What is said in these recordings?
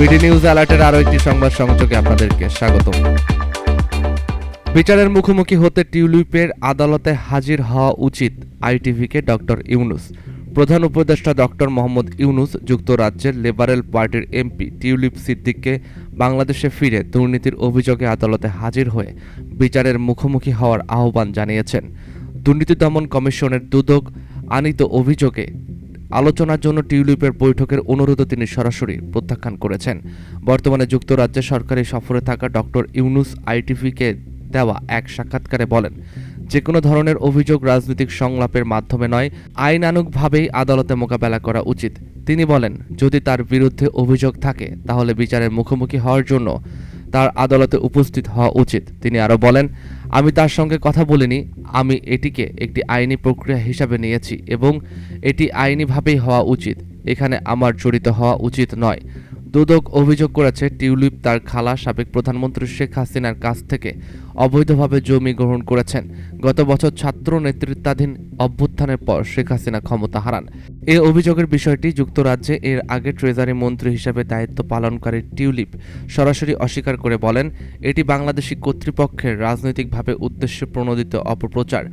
BD news অ্যালার্টের আরও একটি সংবাদ সংযোগে আপনাদেরকে স্বাগত বিচারের মুখোমুখি হতে টিউলিপের আদালতে হাজির হওয়া উচিত আইটিভিকে ডক্টর ইউনুস। প্রধান উপদেষ্টা ডক্টর মোহাম্মদ ইউনুস যুক্তরাজ্যের লিবারেল পার্টির এমপি টিউলিপ সিদ্দিককে বাংলাদেশে ফিরে দুর্নীতির অভিযোগে আদালতে হাজির হয়ে বিচারের মুখোমুখি হওয়ার আহ্বান জানিয়েছেন। দুর্নীতি দমন কমিশনের দুদক আনিত অভিযোগে আলোচনার জন্য টিউলিপের বৈঠকের অনুরোধও তিনি সরাসরি প্রত্যাখ্যান করেছেন। বর্তমানে যুক্তরাজ্যে সরকারি সফরে থাকা ডক্টর ইউনুস আইটিভিকে দেওয়া এক সাক্ষাৎকারে বলেন যে কোনো ধরনের অভিযোগ রাজনৈতিক সংলাপের মাধ্যমে নয়, আইনানুগভাবেই আদালতে মোকাবেলা করা উচিত। তিনি বলেন, যদি তার বিরুদ্ধে অভিযোগ থাকে, তাহলে বিচারের মুখোমুখি হওয়ার জন্য তার আদালতে উপস্থিত হওয়া উচিত। তিনি আরও বলেন, আমি তার সঙ্গে কথা বলিনি, আমি এটিকে একটি আইনি প্রক্রিয়া হিসাবে নিয়েছি এবং এটি আইনিভাবেই হওয়া উচিত। এখানে আমার জড়িত হওয়া উচিত নয়। দুদক অভিযোগ করেছে, টিউলিপ তার খালা সাবেক প্রধানমন্ত্রী শেখ হাসিনার কাছ থেকে অবৈধভাবে জমি গ্রহণ করেছেন। গত বছর ছাত্র নেতৃত্বাধীন অভ্যুত্থানের পর শেখ হাসিনা ক্ষমতা হারান। এ অভিযোগের বিষয়টি যুক্তরাজ্যে এর আগে ট্রেজারি মন্ত্রী হিসেবে দায়িত্ব পালনকারী টিউলিপ সরাসরি অস্বীকার করে বলেন, এটি বাংলাদেশি কর্তৃপক্ষের রাজনৈতিকভাবে উদ্দেশ্য প্রণোদিত অপপ্রচার।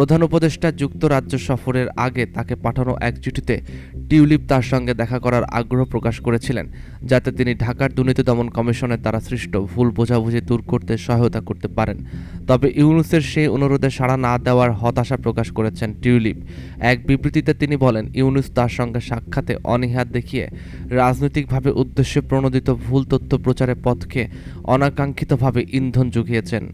প্রধান উপদেষ্টা যুক্তরাজ্য সফরের আগে তাকে পাঠানো এক চিঠিতে টিউলিপ তার সঙ্গে দেখা করার আগ্রহ প্রকাশ করেছিলেন, যাতে তিনি ঢাকার দুর্নীতি দমন কমিশনের দ্বারা সৃষ্ট ভুল বোঝাবুঝি দূর করতে সহায়তা করতে পারেন। তবে ইউনুসের সেই অনুরোধে সাড়া না দেওয়ার হতাশা প্রকাশ করেছেন টিউলিপ। এক বিবৃতিতে তিনি বলেন, ইউনুস তার সঙ্গে সাক্ষাতে অনীহা দেখিয়ে রাজনৈতিকভাবে উদ্দেশ্যে প্রণোদিত ভুল তথ্য প্রচারের পথকে অনাকাঙ্ক্ষিতভাবে ইন্ধন জুগিয়েছেন।